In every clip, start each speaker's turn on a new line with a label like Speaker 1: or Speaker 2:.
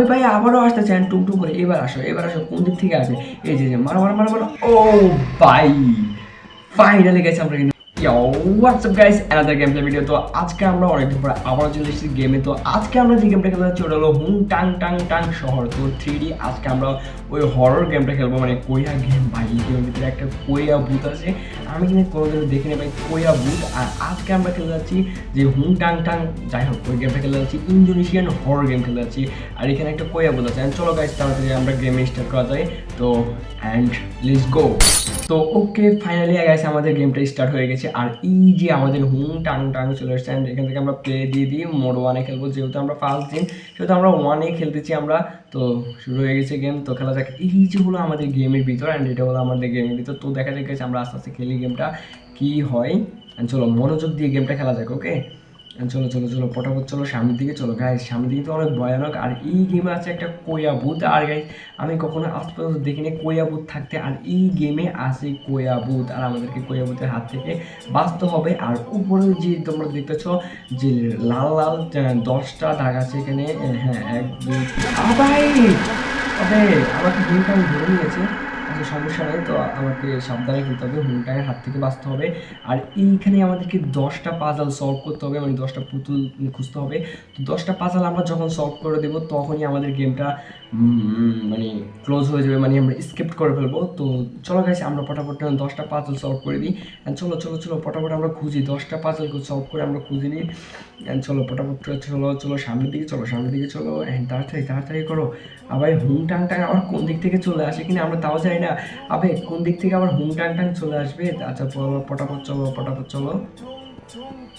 Speaker 1: আবে ভাই, আবারও আসতেছে and টুকটুক করে, এবার আসো এবার আসো, কোন দিক থেকে আসবে এই যে মারো মারো মারো মারো। ও ভাই ফাইনালি গেছে আমরা কিন্তু। গেমে তো আজকে আমরা যে গেমটা খেলতে যাচ্ছি, ওটা হলো হুং টাং টাং টাং শহর। তো আজকে আমরা ওই হরর গেমটা খেলব। মানে গেম ভাই ভিতরে একটা আছে। আমি কিন্তু দেখিনি ভাই আর আজকে আমরা যাচ্ছি যে হুং টাং টাং যাই হোক, ওই গেমটা যাচ্ছি। ইন্দোনেশিয়ান হরর গেম খেলতে যাচ্ছি। আর এখানে একটা কোয়া ভূত আছে? চলো গাইস তাড়াতাড়ি আমরা গেম স্টার্ট করা যায় তো অ্যান্ড লেটস গো তো ওকে ফাইনালি গেছে আমাদের গেমটা স্টার্ট হয়ে গেছে। আর এই যে আমাদের হুম, টাং টাং চলে এসছে, and এখান থেকে আমরা প্লে দিয়ে দিই। মোড ওয়ানে খেলব, যেহেতু আমরা ফার্স্ট দিন, সেহেতু আমরা ওয়ানে খেলতেছি আমরা। তো, শুরু হয়ে গেছে গেম তো, খেলা যাক। এই যে হলো আমাদের গেমের ভিতর অ্যান্ড এটা হলো আমাদের গেমের ভিতর। তো, দেখা যাক আমরা আস্তে আস্তে খেলি গেমটা কি হয়? And চলো, মনোযোগ দিয়ে গেমটা খেলা যাক ওকে চলো চলো চলো, পটাপট চলো, সামনের দিকে চলো। গাইস সামনের দিকে তো অনেক ভয়ানক, আর এই গেমে আছে একটা কোয়া ভূত। আর গাইস আমি কখনো আজ পর্যন্ত দেখিনি কোয়া ভূত থাকতে, আর এই গেমে আছে কোয়া ভূত। আর আমাদেরকে কোয়া ভূতের হাত থেকে বাঁচতে হবে। আর উপরে যে তোমরা দেখতেছ যে লাল লাল দশটা দাগ আছে এখানে হ্যাঁ এক, দুই তবে আমাকে গেমটা আমি ধরে নিয়েছে। আচ্ছা সমস্যা নেই তো আমাকে সাবধানে খেলতে হবে হুমটাকে হাত থেকে বাঁচতে হবে। আর এইখানে আমাদেরকে দশটা পাজাল সলভ করতে হবে মানে দশটা পুতুল খুঁজতে হবে। তো দশটা পাজাল আমরা যখন সলভ করে দেবো, তখনই আমাদের গেমটা মানে ক্লোজ হয়ে যাবে মানে আমরা স্কিপ করে ফেলব। তো চলো গেছে আমরা ফটাফট দশটা পাজল সলভ করে দিই। চলো চলো চলো ফটাফট আমরা খুঁজি। দশটা পাজল সলভ করে আমরা খুঁজে নিই। চলো ফটাফট চলো চলো সামনের দিকে, চলো সামনের দিকে, চলো। And তাড়াতাড়ি তাড়াতাড়ি করো। আবার হুম টাং টাং আবার কোন দিক থেকে চলে আসে কিনা আমরা তাও জানি না। আবে, কোন দিক থেকে আবার হুম টাং টাং চলে আসবে? আচ্ছা পটাপট, চলো পটাপট, চলো।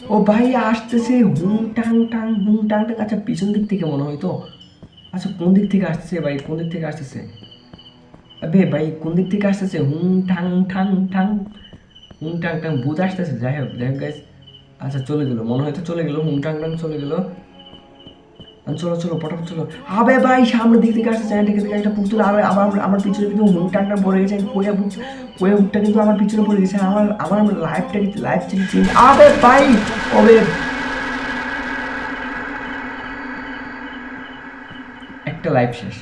Speaker 1: ও ভাই, আসতেছে। হুম টাং টাং হুম টাং টাং আচ্ছা পিছন দিক থেকে মনে হয় তো। আচ্ছা কোন দিক থেকে আসতেছে ভাই? কোন দিক থেকে আসতেছে? আবে ভাই, কোন দিক থেকে আসতেছে? হুম, ঠাং ঠাং ঠাং। হুম টাং টাং ভূত আসতেছে। যাই হোক যাই হোক গাইস আচ্ছা চলে গেলো। মনে হয় তো চলে গেলো। হুম টাং টাং চলে গেলো। চলো চলো, পটাপট চলো। আবে ভাই, সামনের দিক থেকে আসতেছে। এখান থেকে একটা পুতুল আবার আমার- আমার পিছনে কিন্তু হুম টাং টাং পড়ে গেছে। কোয়া বুক কোয়া বুকটা কিন্তু আমার পিছনে পড়ে গেছে। আমার আমার লাইফটা লাইফ চেঞ্জ আবে ভাই ওবে লাইফ শেষ।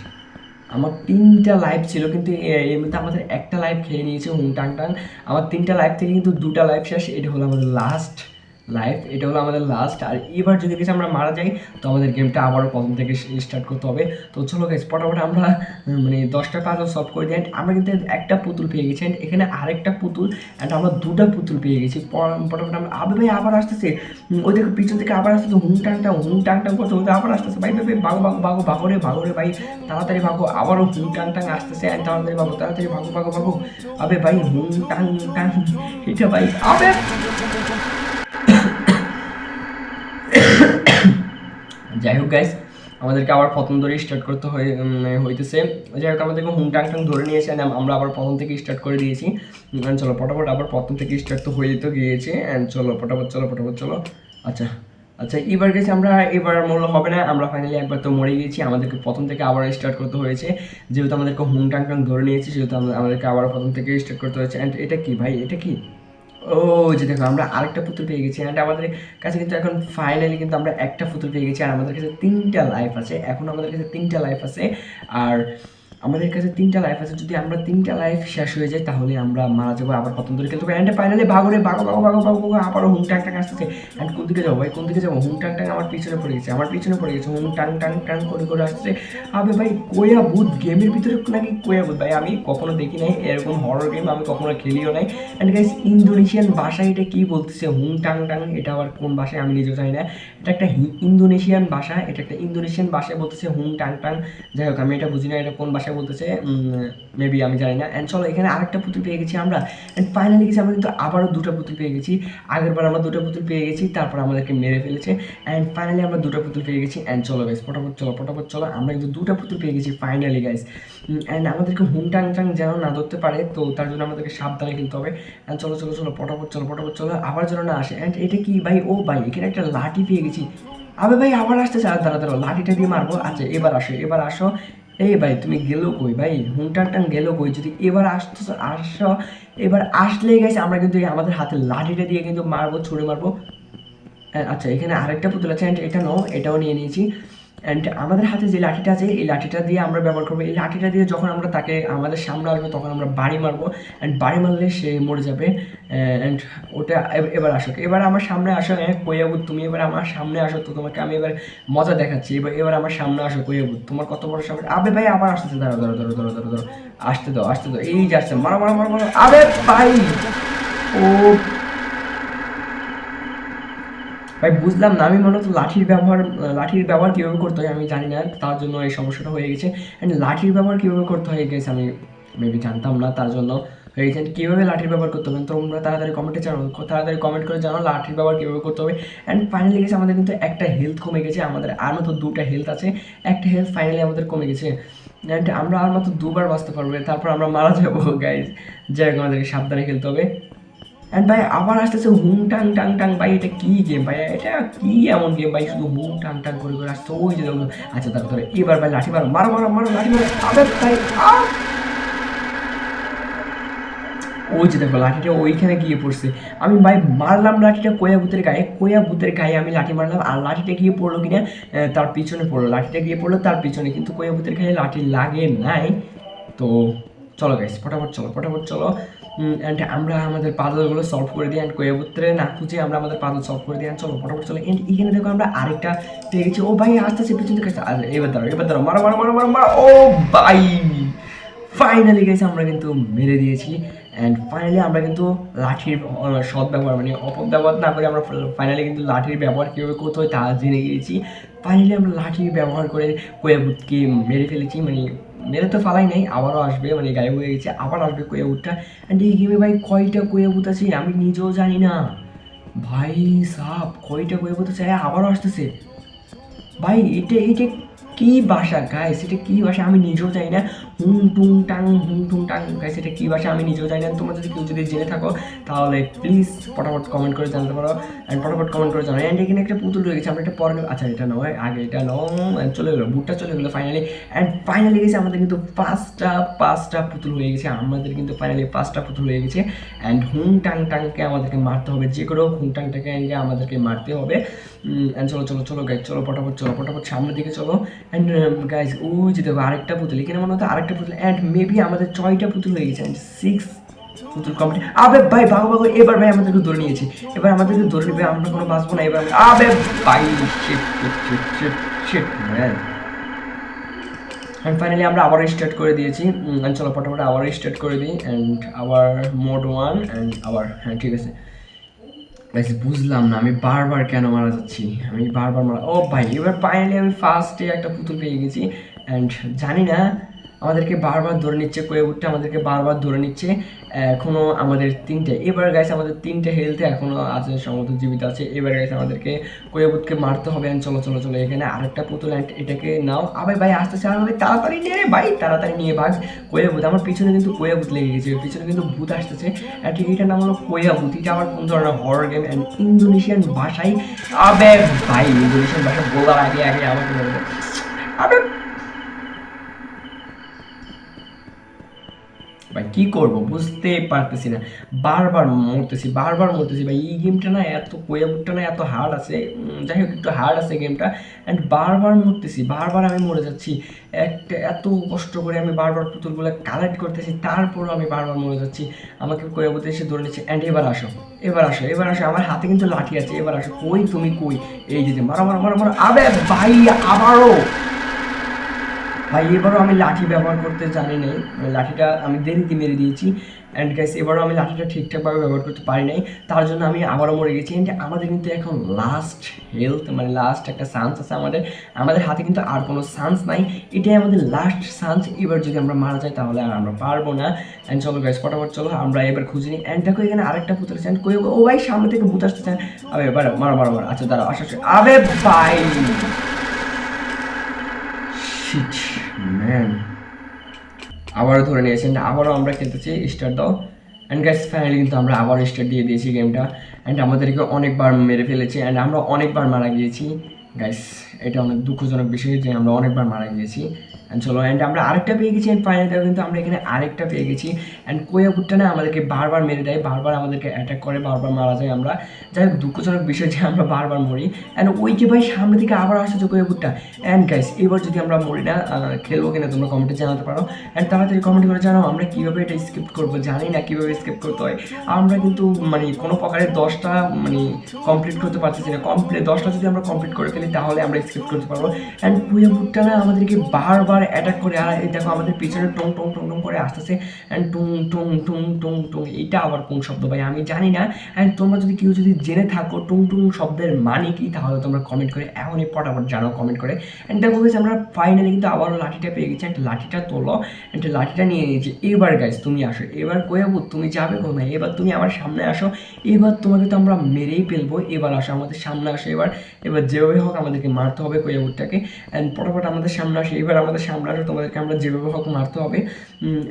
Speaker 1: আমার তিনটা লাইফ ছিল কিন্তু এর মধ্যে আমাদের একটা লাইফ খেয়ে নিয়েছে হুং টান টান আমার তিনটা লাইফ থেকে কিন্তু দুটা লাইভ শেষ, এটা হলো আমাদের লাস্ট লাইফ এটা হলো আমাদের লাস্ট আর এবার যদি কিছু আমরা মারা যাই, তো আমাদের গেমটা আবারও প্রথম থেকে স্টার্ট করতে হবে। তো চলো গাইজ পটাপট আমরা মানে দশটা পাজল সলভ করে দিই। And আমরা কিন্তু একটা পুতুল পেয়ে গেছি অ্যান্ড এখানে আরেকটা পুতুল অ্যান্ড আমরা দুটা পুতুল পেয়ে গেছি। পটাপট আমরা, আবে ভাই আবার আসতেছে। ওই দেখো পিছন থেকে আবার আসতেছে, হুম, টাং টাং, হুম, টাং টাং করতে আবার আসতেছে। ভাই ভাই ভাগো ভাগো ভাগো ভাগো রে ভাগো রে ভাই, তাড়াতাড়ি ভাগো, আবারও হুম, টাং টাং আসতেছে অ্যান্ড তাড়াতাড়ি ভাগো তাড়াতাড়ি ভাগো ভাগো ভাগো। আবে ভাই, হুম, টাং টাং, এটা ভাই, আবে! যাই হোক গাইস আমাদেরকে আবার প্রথম ধরে স্টার্ট করতে হয়ে হইতেছে। যাই হোক, আমাদেরকে হুম টাং টাং ধরে নিয়েছে, and আমরা আবার প্রথম থেকে স্টার্ট করে দিয়েছি। And চলো, পটাপট আবার প্রথম থেকে স্টার্ট তো হয়ে যেতে গিয়েছে। অ্যান্ড চলো, পটাপট চলো পটাপট, চলো। আচ্ছা আচ্ছা এবার গেছে আমরা, এবার মূল্য হবে না। আমরা ফাইনালি একবার তো মরে গিয়েছি আমাদেরকে প্রথম থেকে আবার স্টার্ট করতে হয়েছে। যেহেতু আমাদেরকে হুম টাং টাং ধরে নিয়েছি, সেহেতু আমাদেরকে আবার প্রথম থেকে স্টার্ট করতে হয়েছে। অ্যান্ড এটা কি ভাই? এটা কি? ও যে দেখো, আমরা আরেকটা পুতুল পেয়ে গেছি। অ্যান্ড আমাদের কাছে কিন্তু এখন ফাইনালি কিন্তু আমরা একটা পুতুল পেয়ে গেছি। আর আমাদের কাছে তিনটা লাইফ আছে। এখন আমাদের কাছে তিনটা লাইফ আছে। আর আমাদের কাছে তিনটা লাইফ আছে। যদি আমরা তিনটা লাইফ শেষ হয়ে যায় তাহলে আমরা মারা যাব আবার প্রথম ধরে খেলতে অ্যান্ড ফাইনালি ভাগরে ভাগো ভাগো ভাগো ভাগো ভাগো, আবারও হুম টাং টাং আসতেছে। অ্যান্ড কোন দিকে যাব ভাই? কোন দিকে যাব? হুম টাং টাং আমার পিছনে পড়ে গেছে, আমার পিছনে পড়ে গেছে। হুম টাং টাং টাং করে করে আসছে আবে ভাই, কোয়া ভূত? গেমের ভিতরে নাকি কোয়া ভূত? ভাই, আমি কখনো দেখি নাই, এরকম হরর গেম আমি কখনো খেলিও নাই। অ্যান্ড গাইস ইন্দোনেশিয়ান ভাষায় এটা কী বলতেছে? হুম টাং টাং, এটা আবার কোন ভাষায় আমি নিজেও জানি না। এটা একটা ইন্দোনেশিয়ান ভাষা, এটা একটা ইন্দোনেশিয়ান ভাষায় বলতেছে হুম টাং টাং। যাই হোক, আমি এটা বুঝি না, এটা কোন ভাষায় বলতেছে মেবি আমি জানি না। অ্যান্ড চলো, এখানে আরেকটা পুতুল পেয়ে গেছি আমরা। অ্যান্ড ফাইনালি গেছি, আমরা কিন্তু আবারও দুটো পুতুল পেয়ে গেছি। আগের বার আমরা দুটো পুতুল পেয়ে গেছি, তারপর আমাদেরকে মেরে ফেলেছে। অ্যান্ড ফাইনালি আমরা দুটো পুতুল পেয়ে গেছি। অ্যান্ড চলো গাইস পটাপট চলো ফটাফট চলো, আমরা কিন্তু দুটো পুতুল পেয়ে গেছি ফাইনালি গাইস অ্যান্ড আমাদেরকে হুম টাং যেন না ধরতে পারে, তো তার জন্য আমাদেরকে সাবধানে খেলতে হবে। অ্যান্ড চলো চলো চলো, পটাপট চলো ফটাফট চলো, আবার যেন না আসে। অ্যান্ড এটা কি ভাই? ও ভাই, এখানে একটা লাঠি পেয়ে গেছি। আবে ভাই, আবার আসতেছে। আর দাঁড়া দাঁড়াও, লাঠিটা দিয়ে মারবো। আচ্ছা এবার আসো এবার আসো। এই ভাই, তুমি গেলো কই? ভাই টাং গেলো কই? যদি এবার আসতো আস। এবার আসলে গেছে আমরা কিন্তু আমাদের হাতে লাঠিটা দিয়ে কিন্তু মারবো, ছুঁড়ে মারবো। আচ্ছা এখানে আরেকটা পুতুল আছে, এটা নাও, এটাও নিয়ে নিয়েছি। অ্যান্ড আমাদের হাতে যে লাঠিটা আছে, এই লাঠিটা দিয়ে আমরা ব্যবহার করব। এই লাঠিটা দিয়ে যখন আমরা তাকে আমাদের সামনে আসবে, তখন আমরা বাড়ি মারবো। অ্যান্ড বাড়ি মারলে সে মরে যাবে। অ্যান্ড ওটা এব- এবার আসো এবার আমার সামনে আসো হ্যাঁ কৈয়াবুত তুমি এবার আমার সামনে আসো তো তোমাকে আমি এবার মজা দেখাচ্ছি। এবার এবার আমার সামনে আসো কৈয়াবুত তোমার কত বড় সামনে আবে ভাই, আবার আসতেছে। দাঁড়ো দাঁড়ো দাঁড়ো দাঁড়ো দাঁড়ো দাঁড়ো আসতে দাও আসতে দাও। এই যে আসছে মারো মারো মারো মারো। আবে ভাই! ও ভাই বুঝলাম না, আমি মূলত লাঠির ব্যবহার লাঠির ব্যবহার কীভাবে করতে হয় আমি জানি না, তার জন্য এই সমস্যাটা হয়ে গেছে। অ্যান্ড লাঠির ব্যবহার কীভাবে করতে হয় গেছে আমি মেবি জানতাম না, তার জন্য হয়ে গেছে। কীভাবে লাঠির ব্যবহার করতে হবে? তোমরা তাড়াতাড়ি কমেন্টে জানো তাড়াতাড়ি কমেন্ট করে জানো লাঠির ব্যবহার কীভাবে করতে হবে। অ্যান্ড ফাইনালি গেছে আমাদের কিন্তু একটা হেলথ কমে গেছে, আমাদের আর মাত্র দুটা হেলথ আছে, একটা হেলথ ফাইনালি আমাদের কমে গেছে। অ্যান্ড আমরা আর মাত্র দুবার বাঁচতে পারব, তারপর আমরা মারা যাব গাইজ যাই হোক আমাদেরকে সাবধানে খেলতে হবে। অ্যান্ড ভাই আবার আসতেছে হুম টাং টাং টাং, ভাই, এটা কি গেম ভাই? এটা কি এমন গেম ভাই? শুধু হুম টাং টাং করে করে আসছে। ওই যে আচ্ছা তারপরে এবার ভাই লাঠি মারো মারো মারো মারো, লাঠি মারো। আবে ভাই! ওই যে দেখো, লাঠিটা ওইখানে গিয়ে পড়ছে। আমি ভাই মারলাম লাঠিটা কোয়া ভূতের গায়ে, কোয়া ভূতের গায়ে আমি লাঠি মারলাম, আর লাঠিটা গিয়ে পড়ল কিনা তার পিছনে পড়ল। লাঠিটা গিয়ে পড়ল তার পিছনে, কিন্তু কোয়া ভূতের গায়ে লাঠি লাগে নাই। তো চলো গাইস ফটাফট চলো ফটাফট চলো। অ্যান্ড আমরা আমাদের পাজলগুলো সলভ করে দিই অ্যান্ড কোয়াবুত্রে না খুঁজে আমরা আমাদের পাজল সলভ করে দিই and চলো ফটাফট চলো এন্ড এখানে দেখো আমরা আরেকটা পেয়ে গেছি। ও ভাই আস্তে আস্তে পিছন থেকে। আর, এবার দাঁড়ো এবার দাঁড়ো মারো মারো মারো মারো মারো। ও ভাই! ফাইনালি গেছে আমরা কিন্তু মেরে দিয়েছি। অ্যান্ড ফাইনালি আমরা কিন্তু লাঠির সৎ ব্যবহার মানে অপব্যবহার না করে আমরা ফাইনালি কিন্তু লাঠির ব্যবহার কীভাবে করতে হয় তা জেনে গিয়েছি। ফাইনালি আমরা লাঠি ব্যবহার করে কোয়াবুদকে মেরে ফেলেছি মানে মেরে তো ফালাই নাই, আবারও আসবে মানে গায়ে হয়ে গেছে, আবার আসবে কোয়াবুদটা অ্যান্ড এই গেমে ভাই কয়টা কোয়াবুত আছে আমি নিজেও জানি না। ভাই সাপ, কয়টা কোয়াবুত আছে? হ্যাঁ আবারও আসতেছে। ভাই, এটা এটা কি ভাষা গাইস এটা কি ভাষা? আমি নিজেও জানি না। হুম, টুং, টাং, হুম, টুং, টাং গাইস এটা কি ভাষা? আমি নিজেও জানি না। তোমরা যদি কেউ যদি জেনে থাকো, তাহলে প্লিজ ফটাফট কমেন্ট করে জানতে পারো। অ্যান্ড ফটাফট কমেন্ট করে জানো অ্যান্ড এখানে একটা পুতুল রয়ে গেছে। আমরা এটা পরে। আচ্ছা এটা নয়। আগে এটা নও চলে গেলো। বুটটা চলে গেলো ফাইনালি অ্যান্ড ফাইনালি গেছে আমাদের কিন্তু পাঁচটা পাঁচটা পুতুল হয়ে গেছে। আমাদের কিন্তু ফাইনালি পাঁচটা পুতুল হয়ে গেছে। অ্যান্ড হুম, টাং, টাংকে আমাদেরকে মারতে হবে। যে কোনো হুম টাংটাকে আমাদেরকে মারতে হবে। অ্যান্ড চলো চলো চলো গাই চলো, ফটাফট চলো, ফটাফট সামনের দিকে চলো। অ্যান্ড গাইজ ওই যে দেখো আরেকটা পুতুল, এখানে মনে হতো আরেকটা পুতুল অ্যান্ড মেবি আমাদের ছয়টা পুতুল হয়ে গেছে অ্যান্ড সিক্স পুতুল কমপ্লিট আবে ভাই ভাগো ভাগো এবার ভাই আমাদেরকে ধরে নিয়েছে, এবার আমাদেরকে ধরে নেবে, আমরা কোনো বাঁচবো না, এবার আবে ভাই অ্যান্ড ফাইনালি আমরা আবার স্টার্ট করে দিয়েছি চলো ফটাফট আবার স্টার্ট করে দিই অ্যান্ড আবার মোড ওয়ান অ্যান্ড আবার হ্যাঁ ঠিক আছে। গাইস বুঝলাম না, আমি বারবার কেন মারা যাচ্ছি? আমি বারবার মারা ও ভাই, এবার ফাইনালি আমি ফার্স্টে একটা পুতুল পেয়ে গেছি অ্যান্ড জানি না আমাদেরকে বারবার ধরে নিচ্ছে কোয়েবুটটা আমাদেরকে বারবার ধরে নিচ্ছে এখনও আমাদের তিনটে। এবার গাইছে আমাদের তিনটে হেলথে এখনও আছে সমস্ত জীবিত আছে। এবার গাইছে আমাদেরকে কোয়েবুটকে মারতে হবে and চলো চলো চলো, এখানে আরেকটা পুতুল and এটাকে নাও। আবে ভাই আসতে চান ভাই তাড়াতাড়ি নিয়ে ভাই, তাড়াতাড়ি নিয়ে ভাগ। কোয়াবুত আমার পিছনে কিন্তু কোয়াবুত লেগে গেছে, পিছনে কিন্তু ভূত আসতেছে। অ্যান্ড এটার নাম হলো কোয়াবুত এটা আমার কোন ধরনের হরর গেম অ্যান্ড ইন্দোনেশিয়ান ভাষায়? আবে ভাই ইন্দোনেশিয়ান ভাষা বলার আগে আগে আমাকে বলে আবে ভাই, কি করব? বুঝতে পারতেছি না। বারবার মরতেছি বারবার মরতেছি ভাই। এই গেমটা না এত কোয়াবুটটা না এত হার্ড আছে। যাই হোক, একটু হার্ড আছে গেমটা অ্যান্ড বারবার মরতেছি, বারবার আমি মরে যাচ্ছি। একটা, এত কষ্ট করে আমি বারবার পুতুলগুলো কালেক্ট করতেছি, তারপরও আমি বারবার মরে যাচ্ছি। আমাকে কোয়াবুতে এসে ধরে নিচ্ছে অ্যান্ড এবার আসো এবার আসো এবার আসো। আমার হাতে কিন্তু লাঠি আছে, এবার আসো। কই তুমি কই? এই যে, মারো মারো মারো মারো। আবে ভাই, আবারও! ভাই, এবারও আমি লাঠি ব্যবহার করতে জানি নাই। মানে লাঠিটা আমি দেরিতে মেরে দিয়েছি। অ্যান্ড গাইস এবারও আমি লাঠিটা ঠিকঠাকভাবে ব্যবহার করতে পারি নাই। তার জন্য আমি আবারও মরে গেছি। অ্যান্ড আমাদের কিন্তু এখন লাস্ট হেলথ মানে লাস্ট একটা চান্স আছে আমাদের। আমাদের হাতে কিন্তু আর কোনো চান্স নাই। এটাই আমাদের লাস্ট চান্স এবার যদি আমরা মারা যাই, তাহলে আর আমরা পারব না। অ্যান্ড চলো গাইস ফটাফট চলো, আমরা এবার খুঁজে নিই। অ্যান্ড দেখো, এখানে আরেকটা পুতুল আছে। কই, ও ভাই, সামনে থেকে ভূত আসতেছে আবে, এবার মারো মারো মারো। আচ্ছা দাঁড়াও, আসা আবে, ভাই! শিট ম্যান আবারও ধরে নিয়েছেন আবারও আমরা খেলতেছি স্টার দাও অ্যান্ড গ্যাস ফাইনালি কিন্তু আমরা আবার স্টার দিয়ে দিয়েছি গেমটা অ্যান্ড আমাদেরকে অনেকবার মেরে ফেলেছে। অ্যান্ড আমরা অনেকবার মারা গিয়েছি। গাইস এটা অনেক দুঃখজনক বিষয় যে আমরা অনেকবার মারা গিয়েছি। অ্যান্ড চলো অ্যান্ড আমরা আরেকটা পেয়ে গেছি অ্যান্ড ফাইনালি কিন্তু আমরা এখানে আরেকটা পেয়ে গেছি। অ্যান্ড কোয়াবুটটা না, আমাদেরকে বারবার মেরে দেয়, বারবার আমাদেরকে অ্যাটাক করে, বারবার মারা যায় আমরা। যাই হোক, দুঃখজনক বিষয় যে আমরা বারবার মরি। অ্যান্ড ওই যে ভাই সামনে থেকে আবার আসছে কোয়াবুটটা অ্যান্ড গাইস এবার যদি আমরা মরি না খেলব কিনা তোমরা কমেন্টে জানাতে পারো। অ্যান্ড তাড়াতাড়ি কমেন্ট করে জানাও, আমরা কীভাবে এটা স্কিপ করব? জানি না কীভাবে স্কিপ করতে হয়। আমরা কিন্তু মানে কোনো প্রকারের দশটা মানে কমপ্লিট করতে পারতেছি না। কমপ্লিট দশটা যদি আমরা কমপ্লিট করে ফেলি, তাহলে আমরা স্কিপ করতে পারব। অ্যান্ড কুয়াবুটটা না, আমাদেরকে বারবার অ্যাটাক করে আর এই দেখো আমাদের পিছনে টং টং টং টং করে আসতেছে। অ্যান্ড টুং টুং টুং টুং টুং এইটা আবার কোন শব্দ ভাই? আমি জানি না। অ্যান্ড তোমরা যদি কেউ যদি জেনে থাকো টুং টুং শব্দের মানে কি তাহলে তোমরা কমেন্ট করে এখনই পটাপট জানাও কমেন্ট করে। অ্যান্ড দেখো guys, আমরা ফাইনালি কিন্তু আবারও লাঠিটা পেয়ে গেছি। অ্যান্ড লাঠিটা তোলো। অ্যান্ড লাঠিটা নিয়ে নিয়েছি এবার গাইজ তুমি আসো। এবার কোয়াবু তুমি যাবে কোথায়? এবার তুমি আমার সামনে আসো। এবার তোমাকে তো আমরা মেরেই ফেলব। এবার আসো আমাদের সামনে আসো এবার। এবার যেভাবে হোক আমাদেরকে মারতে হবে কোয়াবুটটাকে অ্যান্ড পটাপট আমাদের সামনে আসো। এবার আমাদের আসো তোমাদেরকে আমরা যেভাবে হোক মারতে হবে।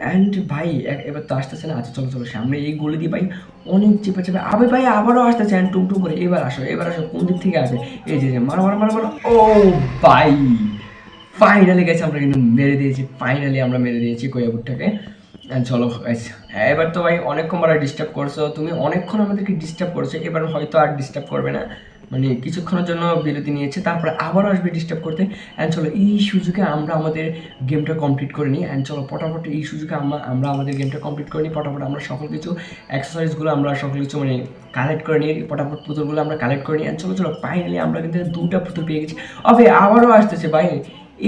Speaker 1: অ্যান্ড ভাই এবার তো আসতেছে না আচ্ছা চলো চলো সামনে এই গলি দিয়ে ভাই। অনেক চেপে চেপে আবে ভাই আবারও আসতেছে অ্যান্ড টুম টুম করে এবার আসো এবার আসো কোন দিক থেকে আসে এই যে মারো মারো মারো মারো। ও ভাই ফাইনালি গেছে আমরা কিন্তু মেরে দিয়েছি ফাইনালি আমরা মেরে দিয়েছি কোয়াবুটটাকে চলো guys, এবার তো ভাই অনেকক্ষণ বার ডিস্টার্ব করছ তুমি অনেকক্ষণ আমাদেরকে ডিস্টার্ব করছ এবার হয়তো আর ডিস্টার্ব করবে না। মানে কিছুক্ষণের জন্য বিরতি নিয়েছে, তারপরে আবারও আসবে ডিস্টার্ব করতে। অ্যান্ড চলো এই সুযোগে আমরা আমাদের গেমটা কমপ্লিট করে নিই। অ্যান্ড চলো পটাপট এই সুযোগে আমরা আমরা আমাদের গেমটা কমপ্লিট করে নিই। পটাপট আমরা সকল কিছু এক্সারসাইজগুলো আমরা সকল কিছু মানে কালেক্ট করে নিই। পটাপট পুতুলগুলো আমরা কালেক্ট করে নিই। অ্যান্ড চলো চলো ফাইনালি আমরা কিন্তু দুটা পুতুল পেয়ে গেছি। অবে, আবারও আসতেছে ভাই।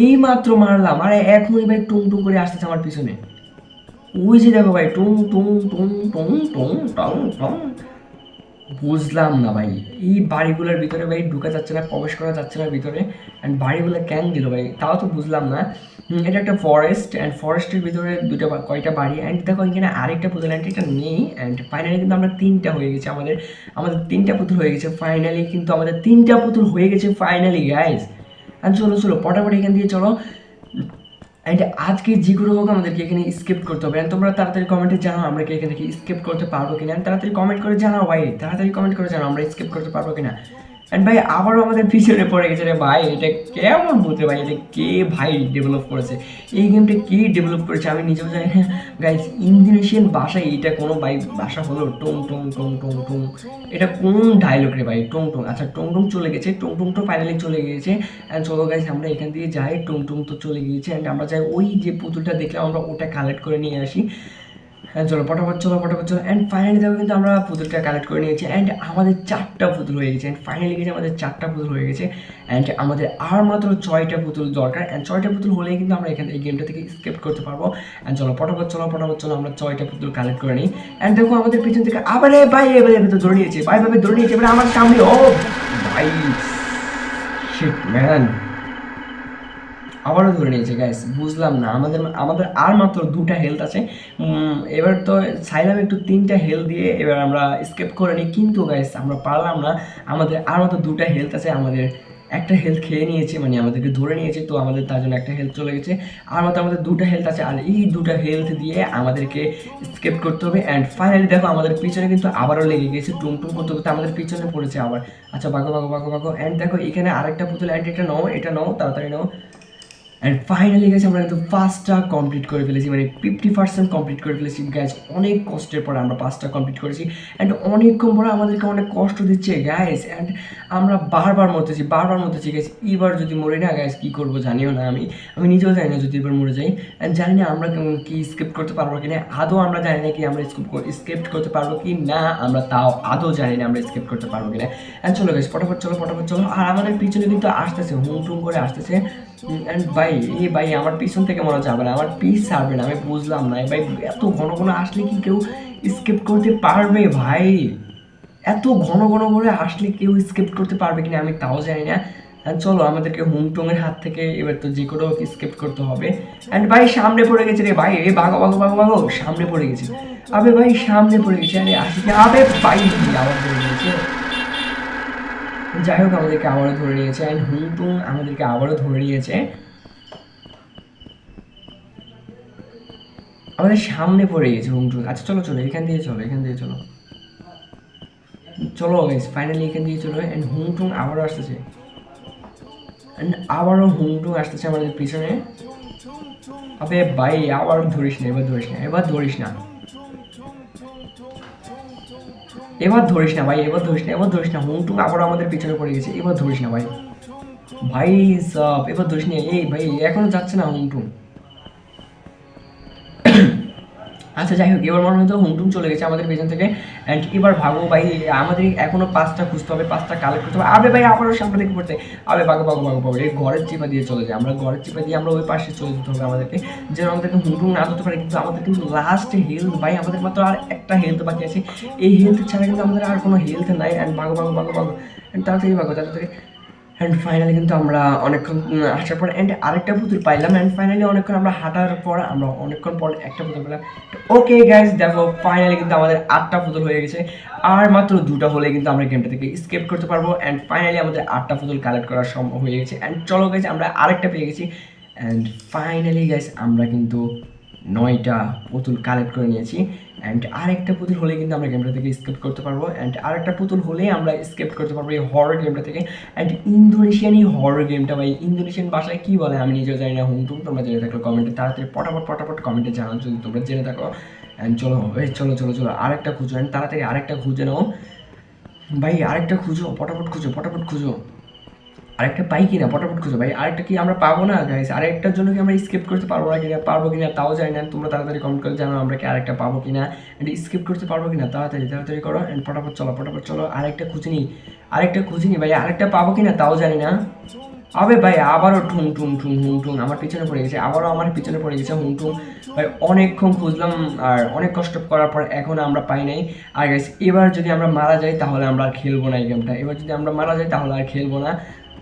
Speaker 1: এই মাত্র মারলাম। আরে এখনই ভাই টুং টুং করে আসতেছে আমার পিছনে। ওই যে দেখো ভাই, টুং টুং টুং টুং টুং টং টং। বুঝলাম না ভাই। এই বাড়িগুলোর ভিতরে ভাই ঢুকা যাচ্ছে না, প্রবেশ করা যাচ্ছে না ভিতরে। অ্যান্ড বাড়িগুলো ক্যান দিল ভাই? তাও তো বুঝলাম না। এটা একটা ফরেস্ট অ্যান্ড ফরেস্টের ভিতরে দুটো কয়টা বাড়ি। অ্যান্ড দেখো এখানে আরেকটা পুতুল অ্যান্ড এটা নেই। অ্যান্ড ফাইনালি কিন্তু আমরা তিনটা হয়ে গেছে আমাদের আমাদের তিনটা পুতুল হয়ে গেছে। ফাইনালি কিন্তু আমাদের তিনটা পুতুল হয়ে গেছে ফাইনালি গাইজ অ্যান্ড চলো চলো, পটাপট এখান দিয়ে চলো। অ্যান্ড আজকে যে কোনো হোক আমাদেরকে এখানে স্কিপ করতে হবে। অ্যান্ড তোমরা তাড়াতাড়ি কমেন্টে জানাও আমরা কি এখানে কি স্কিপ করতে পারব কিনা। তাড়াতাড়ি কমেন্ট করে জানাও ভাই তাড়াতাড়ি কমেন্ট করে জানাও আমরা স্কিপ করতে পারব কিনা। অ্যান্ড ভাই, আবারও আমাদের পিছনে পড়ে গেছে রে ভাই। এটা কেমন বলতে ভাই, এটা কে ভাই ডেভেলপ করেছে? এই গেমটা কে ডেভেলপ করেছে? আমি নিজেও জানি না। গাইজ ইন্দোনেশিয়ান ভাষায় এটা কোনো ভাই, ভাষা হলো টং টং টং টং টং। এটা কোন ডায়লগ রে ভাই? টং টং। আচ্ছা টং টং চলে গেছে। টং টং তো ফাইনালি চলে গিয়েছে। অ্যান্ড চলো গাইজ আমরা এখান দিয়ে যাই। টং টং তো চলে গিয়েছে। অ্যান্ড আমরা যাই ওই যে পুতুলটা দেখলাম, আমরা ওটা কালেক্ট করে নিয়ে আসি। চলো, পটাপট চলো পটাপট চলো। অ্যান্ড ফাইনালি দেখো কিন্তু আমরা পুতুলটা কালেক্ট করে নিয়েছি। অ্যান্ড আমাদের চারটা পুতুল হয়ে গেছে। অ্যান্ড ফাইনালি গেছে আমাদের চারটা পুতুল হয়ে গেছে। অ্যান্ড আমাদের আর মাত্র ছয়টা পুতুল দরকার। অ্যান্ড ছয়টা পুতুল হলেই কিন্তু আমরা এখান এই গেমটা থেকে স্কেপ করতে পারব। অ্যান্ড চলো, পটাপট চলো পটাপট চলো, আমরা ছয়টা পুতুল কালেক্ট করে নিই। অ্যান্ড দেখো আমাদের পিছন থেকে আবার ভাই এবার তো ধরে নিয়েছে। ভাই ভাবে ধরে নিয়েছে। এবার আমার সামনে ও ভাই ম্যান আবারও ধরে নিয়েছে গ্যাস বুঝলাম না। আমাদের আমাদের আর মাত্র দুটা হেলথ আছে। এবার তো চাইলাম একটু তিনটা হেলথ দিয়ে এবার আমরা স্কেপ করে নিই। কিন্তু গ্যাস আমরা পারলাম না। আমাদের আর মাত্র দুটা হেলথ আছে। আমাদের একটা হেলথ খেয়ে নিয়েছে মানে আমাদেরকে ধরে নিয়েছে। তো আমাদের তার জন্য একটা হেলথ চলে গেছে। আর মাত্র আমাদের দুটা হেলথ আছে। আর এই দুটা হেলথ দিয়ে আমাদেরকে স্কেপ করতে হবে। অ্যান্ড ফাইনালি দেখো, আমাদের পিছনে কিন্তু আবারও লেগে গেছে, টুম টুম করতে করতে আমাদের পিছনে পড়েছে আবার। আচ্ছা বাগো বাগো বাগো বাগো অ্যান্ড দেখো, এখানে আরেকটা পুতুল অ্যান্ড এটা নাও এটা নাও, তাড়াতাড়ি নাও। অ্যান্ড ফাইনালি গেছে আমরা কিন্তু পাঁচটা কমপ্লিট করে ফেলেছি। মানে ফিফটি পার্সেন্ট কমপ্লিট করে ফেলেছি গ্যাস অনেক কষ্টের পরে আমরা পাঁচটা কমপ্লিট করেছি। অ্যান্ড অনেকক্ষণ পরে আমাদেরকে অনেক কষ্ট দিচ্ছে গ্যাস অ্যান্ড আমরা বারবার মরতেছি বারবার মরতেছি গ্যাস এবার যদি মরে না গ্যাস কী করব জানিও না আমি। আমি নিজেও জানি না যদি এবার মরে যাই। অ্যান্ড জানি না আমরা কি স্কেপ করতে পারব কি না আদৌ আমরা জানি না কি আমরা স্কেপ করতে পারব কি না। আমরা তাও আদৌ জানি না আমরা স্কেপ করতে পারব কি না অ্যান্ড চলো গ্যাস ফটাফট চলো ফটাফট চলো। আর আমাদের পিছনে কিন্তু আসতেছে, হুম টুম করে আসতেছে। অ্যান্ড ভাই এই ভাই, আমার পিছন থেকে মনে যাবে না আমার পিস ছাড়বে না, আমি বুঝলাম না ভাই, এত ঘন ঘন আসলে কি কেউ করতে পারবে ভাই? এত ঘন ঘন করে আসলে কেউ করতে পারবে কিনা আমি তাও জানি না। চলো, আমাদেরকে হুমটুংয়ের হাত থেকে এবার তো যে কোনো স্কেপ করতে হবে। অ্যান্ড ভাই, সামনে পড়ে গেছে রে ভাই, এ বাগো বাগো বাগো বাগো সামনে পড়ে গেছে। আবে ভাই, সামনে পড়ে গেছে, আরে আবে ভাই আবার পড়ে গেছে। যাই হোক, আমাদেরকে আবারও ধরে নিয়েছে। অ্যান্ড হুমটুং আমাদেরকে আবারও ধরে নিয়েছে। আমাদের সামনে পড়ে গেছে হুমটুং আচ্ছা চলো চলো, এখান দিয়ে চলো, এখান দিয়ে চলো। চলো গাইস ফাইনালি এখান দিয়ে চলো। অ্যান্ড হুমটুং আবারও আসতেছে। And আবারও হুমটুম আসতেছে আমাদের পিছনে। আবে ভাই আবার ধরিস না, এবার ধরিস না, এবার ধরিস না। এবার ধরিস না ভাই, এবার ধরিস না, এবার ধরিস না হুমটুম আবার আমাদের পিছনে পড়ে গেছে, এবার ধরিস না ভাই। ভাই সব, এবার ধরিস না, এই ভাই, এখনও যাচ্ছে না হুমটুম আচ্ছা যাই হোক, এবার মনে হয়তো হুমটুম চলে গেছে আমাদের পেছন থেকে। অ্যান্ড এবার ভাগো ভাই, আমাদের এখনও পাঁচটা খুঁজতে হবে, পাঁচটা কালেক্ট করতে হবে। আবে ভাই, আবারও সামনে থেকে পড়তে আবে বাগো বাগো বাগো বাগো এই ঘরের চিপা দিয়ে চলে যায় আমরা, ঘরের চিপা দিয়ে আমরা ওই পাশে চলে যেতে হবে আমাদেরকে। যেন আমাদেরকে হুমটুম না ধরতে পারে, কিন্তু আমাদের কিন্তু লাস্ট হেলথ ভাই, আমাদের মাত্র আর একটা হেলথ বাকি আছে। এই হেলথ ছাড়া কিন্তু আমাদের আর কোনো হেলথ নাই। অ্যান্ড বাগো বাগো বাগো বাগো অ্যান্ড তাড়াতাড়ি বাগো তাড়াতাড়ি। অ্যান্ড ফাইনালি কিন্তু আমরা অনেকক্ষণ আসার পর অ্যান্ড আরেকটা পুতুল পাইলাম অ্যান্ড ফাইনালি অনেকক্ষণ আমরা হাঁটার পর আমরা অনেকক্ষণ পর একটা পুতুল পেলাম। ওকে গাইজ দেখো ফাইনালি কিন্তু আমাদের আটটা পুতুল হয়ে গেছে। আর মাত্র দুটো হলে কিন্তু আমরা গেমটা থেকে স্কেপ করতে পারব অ্যান্ড ফাইনালি আমাদের আটটা পুতুল কালেক্ট করা সম্ভব হয়ে গেছে। অ্যান্ড চলো গেছে আমরা আরেকটা পেয়ে গেছি। অ্যান্ড ফাইনালি গাইজ আমরা কিন্তু নয়টা পুতুল কালেক্ট করে নিয়েছি। অ্যান্ড আরেকটা পুতুল হলে কিন্তু আমরা গেমটা থেকে স্কেপ করতে পারব। অ্যান্ড আরেকটা পুতুল হলে আমরা স্কেপ করতে পারব এই হরর গেমটা থেকে। অ্যান্ড ইন্দোনেশিয়ান এই হরর গেমটা ভাই ইন্দোনেশিয়ান ভাষায় কী বলে আমি নিজেও জানি না হুম টুম তোমরা জেনে থাকলে কমেন্টে তাড়াতাড়ি পটাপট পটাপট কমেন্টে জানাও যদি তোমরা জেনে থাকো। অ্যান্ড চলো, এই চলো চলো চলো, আরেকটা খুঁজো। অ্যান্ড তাড়াতাড়ি আরেকটা খুঁজে নাও। ভাই, আরেকটা খুঁজো, পটাপট খুঁজো পটাপট খুঁজো। আরেকটা পাই কিনা? পটাপট খুঁজো ভাই। আরেকটা কি আমরা পাবো না গাইস আরেকটার জন্য কি আমরা স্কিপ করতে পারব না কিনা? পারব কিনা? তাও জানি না। তোমরা তাড়াতাড়ি কমেন্ট করে জানো আমরা কি আরেকটা পাবো কিনা। এটা স্কিপ করতে পারব কিনা? তাড়াতাড়ি তাড়াতাড়ি করো। অ্যান্ড পটাপট চলো পটাপট চলো। আরেকটা খুঁজে নিই। আরেকটা খুঁজে নিই ভাই। আরেকটা পাবো কিনা? তাও জানি না। আবে ভাই, আবারও ঠুং ঠুং ঠুং হুং ঠুং আমার পিছনে পড়ে গেছে। আবারও আমার পিছনে পড়ে গেছে হুং ঠুং ভাই, অনেকক্ষণ খুঁজলাম আর অনেক কষ্ট করার পর এখন আমরা পাই নাই। আর গাইস এবার যদি আমরা মারা যাই, তাহলে আমরা আর খেলব না এই গেমটা এবার যদি আমরা মারা যাই, তাহলে আর খেলব না।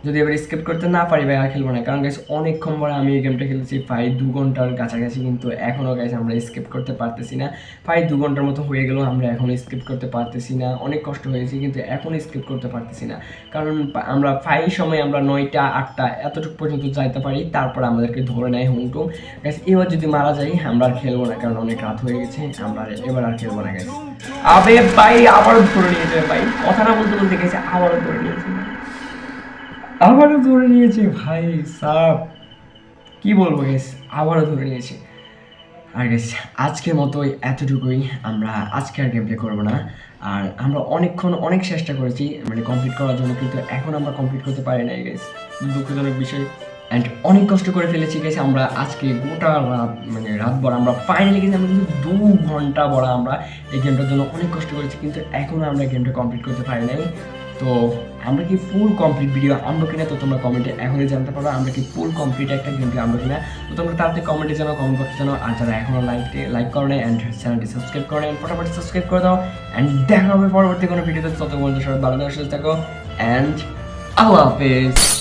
Speaker 1: যদি এবার স্কিপ করতে না পারি, ভাই, আর খেলব না। কারণ গাইস অনেকক্ষণ পরে আমি এই গেমটা খেলেছি প্রায় দু ঘণ্টার কাছাকাছি কিন্তু এখনও গাইস আমরা স্কিপ করতে পারতেছি না। প্রায় দু ঘণ্টার মতো হয়ে গেলেও আমরা এখন স্কিপ করতে পারতেছি না। অনেক কষ্ট হয়েছে, কিন্তু এখন স্কিপ করতে পারতেছি না। কারণ আমরা প্রায় সময় আমরা নয়টা, আটটা এতটুকু পর্যন্ত যাইতে পারি। তারপর আমাদেরকে ধরে নেয় হুমটুম গাইস এবার যদি মারা যাই, আমরা আর খেলব না, কারণ অনেক রাত হয়ে গেছে। আমরা এবার আর খেলব না গাইস আবে, ভাই, আবারও ধরে নিয়েছে, ভাই। কথাটা বলতে বলতে গেছে আবারও ধরে নিয়েছে। আবারও ধরে নিয়েছে, ভাই সাপ কি বলব গেস আবারও ধরে নিয়েছে। আর গেস আজকের মতোই এতটুকুই। আমরা আজকে আর গেম করব না। আর আমরা অনেকক্ষণ অনেক চেষ্টা করেছি মানে কমপ্লিট করার জন্য, কিন্তু এখন আমরা কমপ্লিট করতে পারি নাই গেস দুঃখজনক বিষয়। অ্যান্ড অনেক কষ্ট করে ফেলেছি গেছে আমরা আজকে গোটা রাত মানে রাত ভর আমরা ফাইনালি গেছি, আমরা কিন্তু দু ঘণ্টা বড় আমরা এই গেমটার জন্য অনেক কষ্ট করেছি, কিন্তু এখনও আমরা গেমটা কমপ্লিট করতে পারি নাই। তো আমরা কি ফুল কমপ্লিট ভিডিও আনব কিনা তো তোমরা কমেন্টে এখনই জানতে পারো, আমরা কি ফুল কমপ্লিট একটা গেম প্লে আনব কিনা। তো তোমরা তাড়াতাড়ি কমেন্টে জানাও কমেন্ট বক্সে জানাও, আর যারা এখনও লাইক লাইক করো না অ্যান্ড চ্যানেলটি সাবস্ক্রাইব করো না ফটাফট সাবস্ক্রাইব করে দাও অ্যান্ড দেখা হবে পরবর্তী কোনো ভিডিওতে তত পর্যন্ত সবাই ভালো থাকো, সুস্থ থাকো অ্যান্ড আল্লাহ হাফেজ।